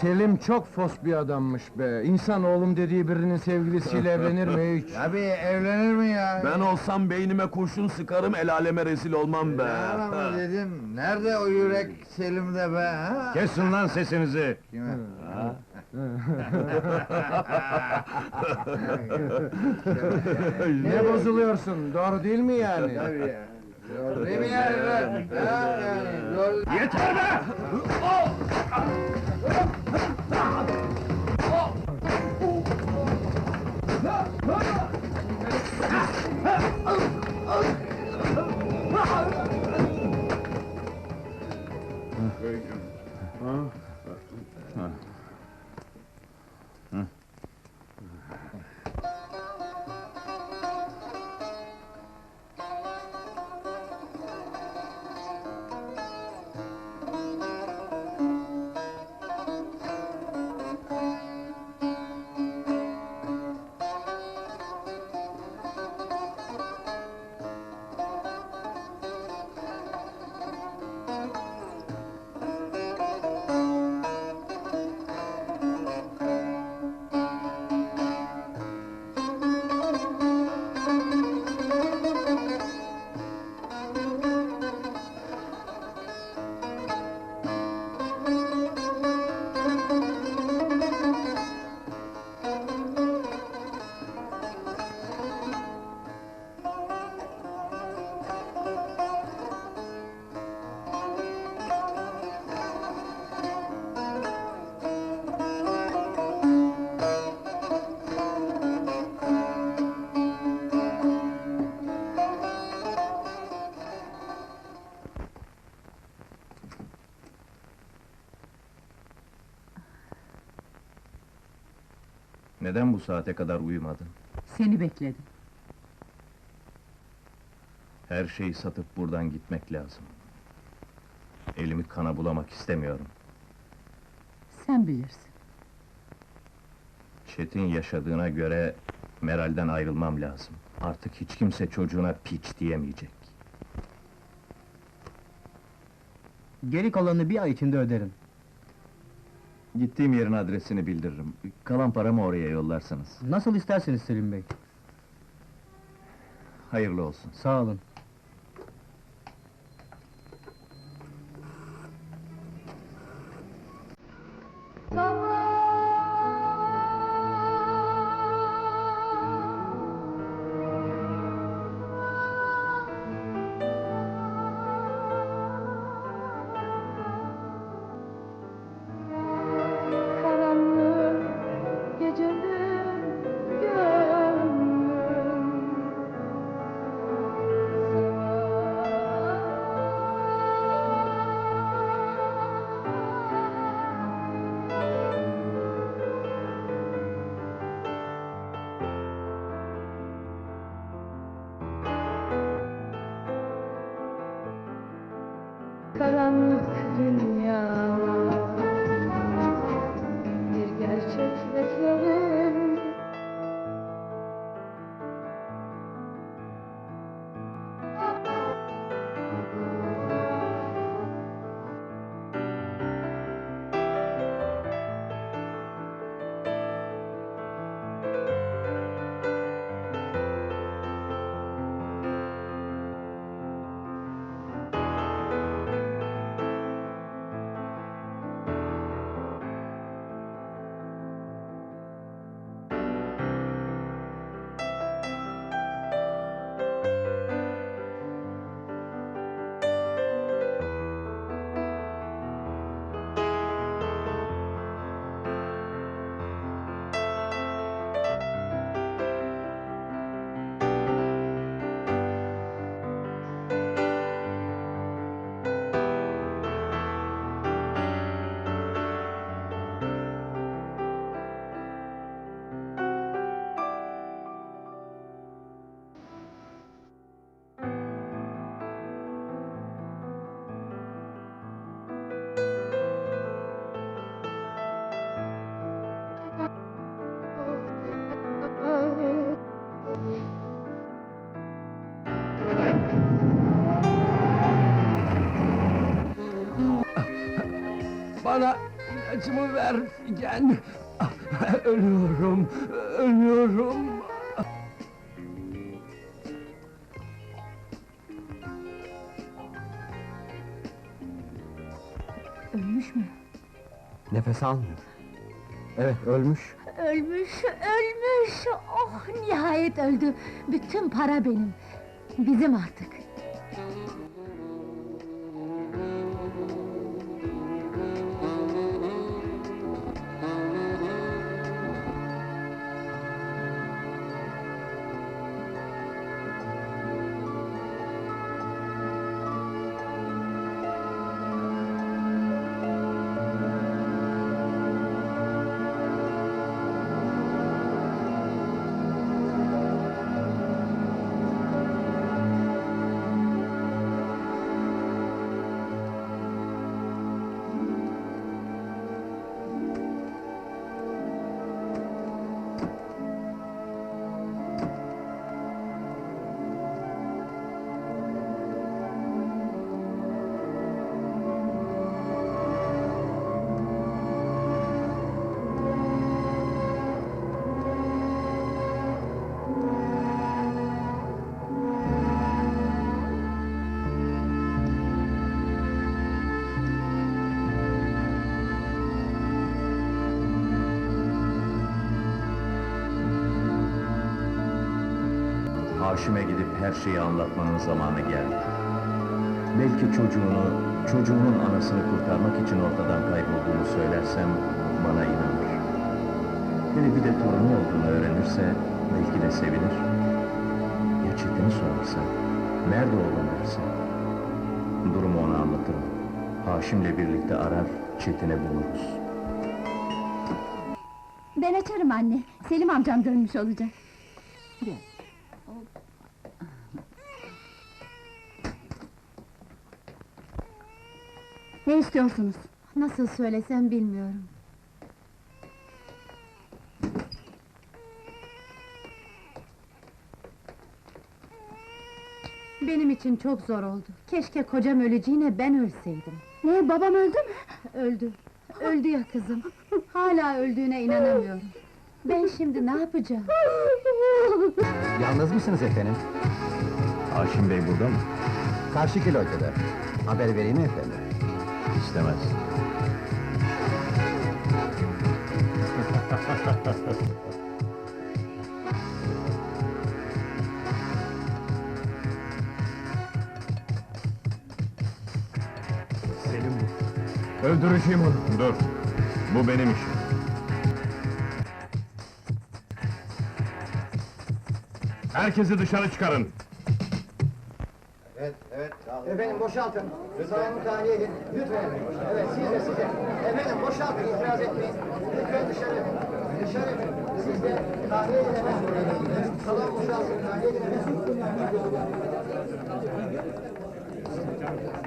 Selim çok fos bir adammış be. İnsan oğlum dediği birinin sevgilisiyle evlenir mi hiç? Abi evlenir mi ya? Ben olsam beynime kurşun sıkarım, el aleme rezil olmam be. Ne dedim? Nerede o yürek Selim'de be? Ha? Kesin lan sesinizi! Kime? Ne bozuluyorsun, doğru değil mi yani? Tabii ya. Doğru Değil mi yani? Ha, yani, doğru. Yeter be! Neden bu saate kadar uyumadın? Seni bekledim. Her şeyi satıp buradan gitmek lazım. Elimi kana bulamak istemiyorum. Sen bilirsin. Çetin yaşadığına göre Meral'den ayrılmam lazım. Artık hiç kimse çocuğuna piç diyemeyecek. Geri kalanını bir ay içinde öderim. Gittiğim yerin adresini bildiririm. Kalan paramı oraya yollarsınız. Nasıl isterseniz Selim Bey. Hayırlı olsun. Sağ olun. Karanlık dünyama Bana ilacımı ver Figen. Ölüyorum, ölüyorum. Ölmüş mü? Nefes almıyor. Evet, ölmüş. Ölmüş, ölmüş. Oh, nihayet öldü. Bütün para benim. Bizim artık. Haşim'e gidip her şeyi anlatmanın zamanı geldi. Belki çocuğunu, çocuğunun anasını kurtarmak için ortadan kaybolduğunu söylersem bana inanır. Hele bir de torunu olduğunu öğrenirse belki de sevinir. Ya Çetin'i sorarsa, nerede oğlum derse? Durumu ona anlatırım. Haşim'le birlikte arar, Çetin'i buluruz. Ben açarım anne. Selim amcam dönmüş olacak. Ne istiyorsunuz? Nasıl söylesem bilmiyorum. Benim için çok zor oldu. Keşke kocam öleceğine ben ölseydim. Ne, babam öldü mü? Öldü. Öldü ya kızım. Hala öldüğüne inanamıyorum. Ben şimdi ne yapacağım? Yalnız mısınız efendim? Haşim Bey burada mı? Karşı kilocuda. Haber vereyim mi efendim? İstemez. Selim bu. Öldüreceğim onu. Dur, bu benim işim. Herkesi dışarı çıkarın. Evet, sağ olun. Efendim boşaltın. Salonu tahliye edin. Lütfen. Evet, siz de siz de. Efendim boşaltın, itiraz etmeyin. Lütfen dışarı. Dışarı. Siz de tahliye edin. Salon boşaltın, tahliye edin.